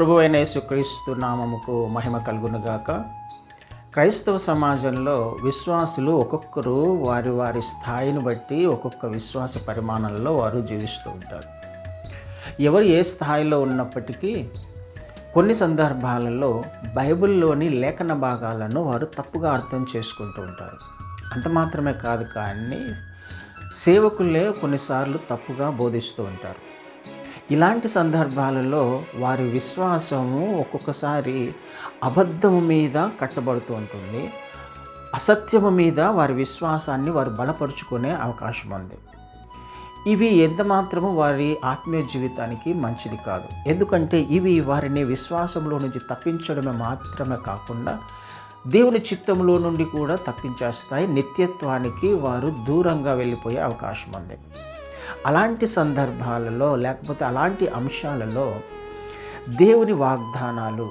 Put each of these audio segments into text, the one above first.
ప్రభైన యేసుక్రీస్తు నామముకు మహిమ కలుగునుగాక. క్రైస్తవ సమాజంలో విశ్వాసులు ఒక్కొక్కరు వారి వారి స్థాయిని బట్టి ఒక్కొక్క విశ్వాస పరిమాణంలో వారు జీవిస్తూ ఉంటారు. ఎవరు ఏ స్థాయిలో ఉన్నప్పటికీ కొన్ని సందర్భాలలో బైబిల్లోని లేఖన భాగాలను వారు తప్పుగా అర్థం చేసుకుంటూ ఉంటారు. అంత మాత్రమే కాదు కానీ సేవకులే కొన్నిసార్లు తప్పుగా బోధిస్తూ ఉంటారు. ఇలాంటి సందర్భాలలో వారి విశ్వాసము ఒక్కొక్కసారి అబద్ధము మీద కట్టబడుతూ ఉంటుంది. అసత్యము మీద వారి విశ్వాసాన్ని వారు బలపరుచుకునే అవకాశం ఉంది. ఇవి ఎంత మాత్రము వారి ఆత్మీయ జీవితానికి మంచిది కాదు. ఎందుకంటే ఇవి వారిని విశ్వాసంలో నుంచి తప్పించడమే మాత్రమే కాకుండా దేవుని చిత్తంలో నుండి కూడా తప్పించేస్తాయి. నిత్యత్వానికి వారు దూరంగా వెళ్ళిపోయే అవకాశం ఉంది. అలాంటి సందర్భాలలో లేకపోతే అలాంటి అంశాలలో దేవుని వాగ్దానాలు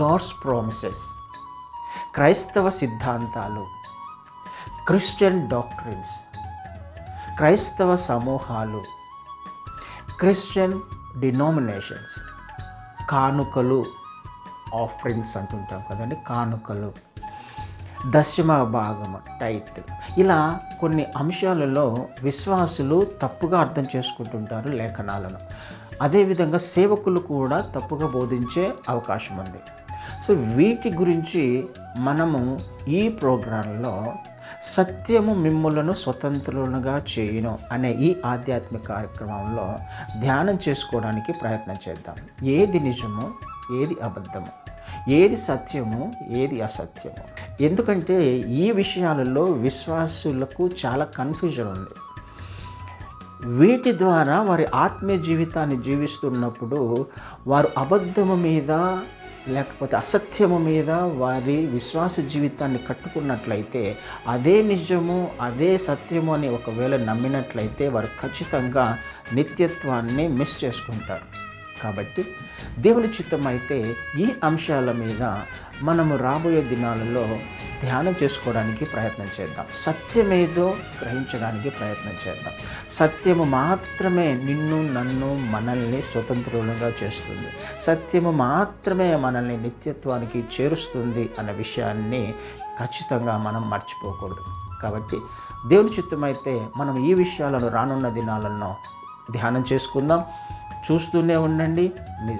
గాడ్స్ ప్రామిసెస్ క్రైస్తవ సిద్ధాంతాలు క్రిస్టియన్ డాక్టరిన్స్ క్రైస్తవ సమూహాలు క్రిస్టియన్ డినామినేషన్స్ కానుకలు ఆఫరింగ్స్ అంటుంటాం కదండి కానుకలు. దశమ భాగము టైత్ ఇలా కొన్ని అంశాలలో విశ్వాసులు తప్పుగా అర్థం చేసుకుంటుంటారు లేఖనాలను. అదేవిధంగా సేవకులు కూడా తప్పుగా బోధించే అవకాశం ఉంది. సో వీటి గురించి మనము ఈ ప్రోగ్రాంలో సత్యము మిమ్ములను స్వతంత్రులుగా చేయును అనే ఈ ఆధ్యాత్మిక కార్యక్రమంలో ధ్యానం చేసుకోవడానికి ప్రయత్నం చేద్దాం. ఏది నిజము ఏది అబద్ధము. ఏది సత్యము ఏది అసత్యము. ఎందుకంటే ఈ విషయాలలో విశ్వాసులకు చాలా కన్ఫ్యూజన్ ఉంది. వీటి ద్వారా వారి ఆత్మీయ జీవితాన్ని జీవిస్తున్నప్పుడు వారు అబద్ధము మీద లేకపోతే అసత్యము మీద వారి విశ్వాస జీవితాన్ని కట్టుకున్నట్లయితే అదే నిజము అదే సత్యము అని ఒకవేళ నమ్మినట్లయితే వారు ఖచ్చితంగా నిత్యత్వాన్ని మిస్ చేసుకుంటారు. కాబట్టి దేవుని చిత్తం అయితే ఈ అంశాల మీద మనము రాబోయే దినాలలో ధ్యానం చేసుకోవడానికి ప్రయత్నం చేద్దాం. సత్యమేదో గ్రహించడానికి ప్రయత్నం చేద్దాం. సత్యము మాత్రమే నిన్ను నన్ను మనల్ని స్వతంత్రులుగా చేస్తుంది. సత్యము మాత్రమే మనల్ని నిత్యత్వానికి చేరుస్తుంది అన్న విషయాన్ని ఖచ్చితంగా మనం మర్చిపోకూడదు. కాబట్టి దేవుని చిత్తం అయితే మనం ఈ విషయాలను రానున్న దినాలను ధ్యానం చేసుకుందాం. చూస్తూనే ఉండండి. మీ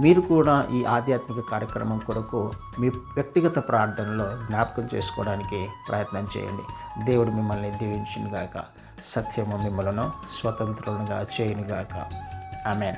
మీరు కూడా ఈ ఆధ్యాత్మిక కార్యక్రమం కొరకు మీ వ్యక్తిగత ప్రార్థనలో జ్ఞాపకం చేసుకోవడానికి ప్రయత్నం చేయండి. దేవుడు మిమ్మల్ని దీవించినగాక. సత్యము మిమ్మలను స్వతంత్రులుగా చేయనుగాక. ఆమెన్.